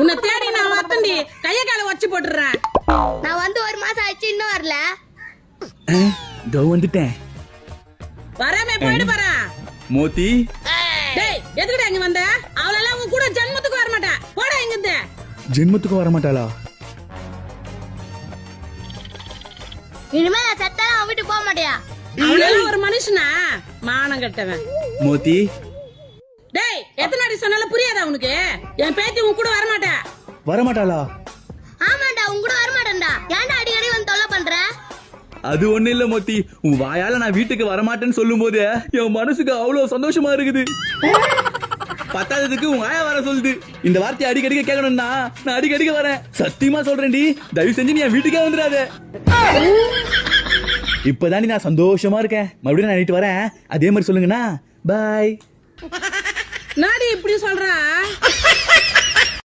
உன்னை தேடி நான் வரத்தண்டி கைய கால வச்சு போட்டுறேன் நான் வந்து ஒரு மாசம் ஆச்சு இன்னும் வரல. இதோ வந்துட்டேன். வராமே போயிடு பாரா. மோத்தி டேய் எதுக்குடா இங்க வந்த? அவளெல்லாம் உன் கூட ஜென்மத்துக்கு வர மாட்டா. போடா இங்க இருந்து ஜென்மத்துக்கும் வர மாட்டாளா? இனிமே நான் செத்தாலும் அவன் வீட்டுக்கு போக மாட்டியா? அவளெல்லாம் ஒரு மனுஷனா? மானம் கட்டவன். மோத்தி டேய் எத்தனை அடி சொன்னாலும் புரியாதா உனக்கு? என் பேத்தி உன் கூட வர மாட்டா வர மாட்டாளா ஆமாண்டா உன் கூட வர மாட்டேன்டா ஏன்டா அடிக்கடி வந்து தொல்லை பண்ற? அது ஒண்ணு இல்ல மோத்தி. உன் வாயால நான் வீட்டுக்கு வரமாட்டேன்னு சொல்லும் போது என் மனசுக்கு அவ்வளவு சந்தோஷமா இருக்குது. பத்தாததுக்கு உன் ஆயா வர சொல்லுது. இந்த வார்த்தையை அடிக்கடிக்க கேட்கணும்னா நான் அடிக்கடிக்க வரேன். சத்தியமா சொல்றேன்டி. தயவு செஞ்சு நீ என் வீட்டுக்கே வந்துடாத. இப்பதாண்டி நான் சந்தோஷமா இருக்கேன். மறுபடியும் நான் நைட்டு வரேன். அதே மாதிரி சொல்லுங்கண்ணா. பாய் நாடி இப்படி சொல்றா?